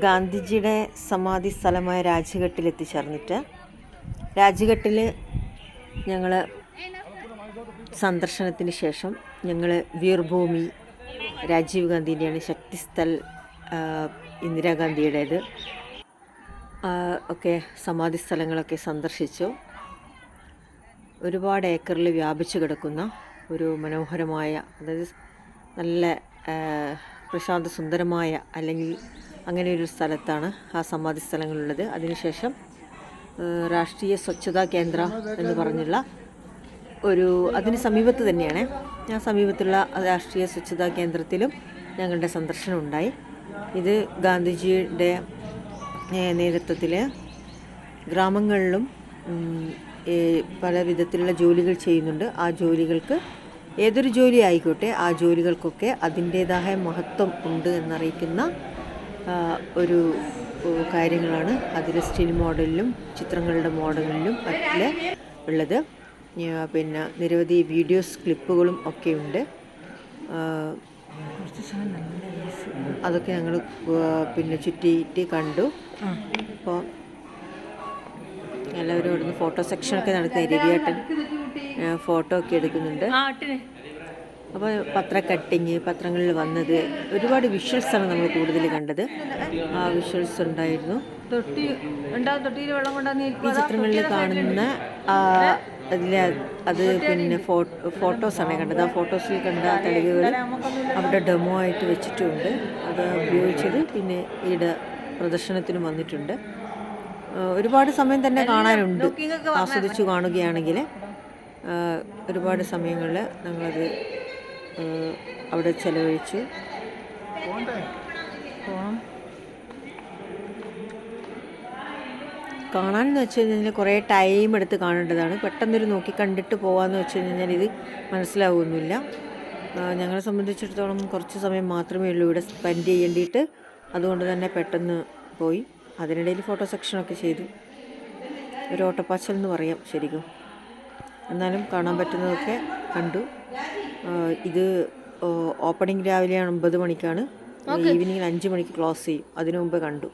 ഗാന്ധിജിയുടെ സമാധി സ്ഥലമായ രാജ്ഘട്ടിൽ എത്തിച്ചേർന്നിട്ട് രാജ്ഘട്ടിൽ ഞങ്ങൾ സന്ദർശനത്തിന് ശേഷം ഞങ്ങൾ വീർഭൂമി രാജീവ് ഗാന്ധിന്റെയാണ് ശക്തിസ്ഥൽ ഇന്ദിരാഗാന്ധിയുടേത്. ഒക്കെ സമാധി സ്ഥലങ്ങളൊക്കെ സന്ദർശിച്ചു. ഒരുപാട് ഏക്കറിൽ വ്യാപിച്ചു കിടക്കുന്ന ഒരു മനോഹരമായ അതായത് നല്ല പ്രശാന്ത സുന്ദരമായ അല്ലെങ്കിൽ അങ്ങനെ ഒരു സ്ഥലത്താണ് ആ സമാധി സ്ഥലങ്ങളുള്ളത് അതിനുശേഷം രാഷ്ട്രീയ സ്വച്ഛതാ കേന്ദ്ര എന്ന് പറഞ്ഞുള്ള ഒരു അതിന് സമീപത്ത് തന്നെയാണ്. ആ സമീപത്തുള്ള രാഷ്ട്രീയ സ്വച്ഛതാ കേന്ദ്രത്തിലും ഞങ്ങളുടെ സന്ദർശനം ഉണ്ടായി. ഇത് ഗാന്ധിജിയുടെ നേതൃത്വത്തിൽ ഗ്രാമങ്ങളിലും പല വിധത്തിലുള്ള ജോലികൾ ചെയ്യുന്നുണ്ട്. ആ ജോലികൾക്ക് ഏതൊരു ജോലി ആയിക്കോട്ടെ ആ ജോലികൾക്കൊക്കെ അതിന്റേതായ മഹത്വം ഉണ്ട് എന്നറിയിക്കുന്ന ഒരു കാര്യങ്ങളാണ് അതിൽ സ്റ്റിൽ മോഡലിലും ചിത്രങ്ങളുടെ മോഡലിലും മറ്റിൽ ഉള്ളത്. പിന്നെ നിരവധി വീഡിയോസ് ക്ലിപ്പുകളും ഒക്കെ ഉണ്ട്. ആ, അതൊക്കെ ഞങ്ങൾ പിന്നെ ചുറ്റിയിട്ട് കണ്ടു. അപ്പോൾ എല്ലാവരും ഇവിടുന്ന് ഫോട്ടോ സെക്ഷനൊക്കെ നടക്കുന്ന രവിയേട്ടൻ. ഫോട്ടോ ഒക്കെ എടുക്കുന്നുണ്ട്. അപ്പോൾ പത്ര കട്ടിങ് പത്രങ്ങളിൽ വന്നത് ഒരുപാട് വിഷ്വൽസ് ആണ് നമ്മൾ കൂടുതൽ കണ്ടത്. ആ വിഷ്വൽസ് ഉണ്ടായിരുന്നു. ഈ ചിത്രങ്ങളിൽ കാണുന്ന അതിലെ അത് പിന്നെ ഫോട്ടോ ഫോട്ടോസാണ് കണ്ടത്. ആ ഫോട്ടോസിൽ കണ്ട തെളിവുകൾ അവിടെ ഡെമോ ആയിട്ട് വെച്ചിട്ടുണ്ട്. അത് ഉപയോഗിച്ചത് പിന്നെ ഈടെ പ്രദർശനത്തിനും വന്നിട്ടുണ്ട്. ഒരുപാട് സമയം തന്നെ കാണാനുണ്ട്. ആസ്വദിച്ചു കാണുകയാണെങ്കിൽ. ഒരുപാട് സമയങ്ങളിൽ ഞങ്ങളത് അവിടെ ചെലവഴിച്ചു. കാണാൻ എന്ന് വെച്ച് കഴിഞ്ഞാൽ കുറേ ടൈം എടുത്ത് കാണേണ്ടതാണ്. പെട്ടെന്നൊരു നോക്കി കണ്ടിട്ട് പോകാമെന്ന് വെച്ച് കഴിഞ്ഞാൽ ഇത് മനസ്സിലാവുന്നില്ല. ഞങ്ങളെ സംബന്ധിച്ചിടത്തോളം കുറച്ച് സമയം മാത്രമേ ഉള്ളൂ ഇവിടെ സ്പെൻഡ് ചെയ്യേണ്ടിയിട്ട്. അതുകൊണ്ട് തന്നെ പെട്ടെന്ന് പോയി. അതിനിടയിൽ ഫോട്ടോ സെക്ഷനൊക്കെ ചെയ്തു. ഒരു ഓട്ടപ്പാച്ചൽ എന്ന് പറയാം ശരിക്കും. എന്നാലും കാണാൻ പറ്റുന്നതൊക്കെ കണ്ടു. ഇത് ഓപ്പണിംഗ് രാവിലെ ഒമ്പത് മണിക്കാണ്. ഈവനിങ്ങിൽ അഞ്ച് മണിക്ക് ക്ലോസ് ചെയ്യും. അതിനു മുമ്പ് കണ്ടു.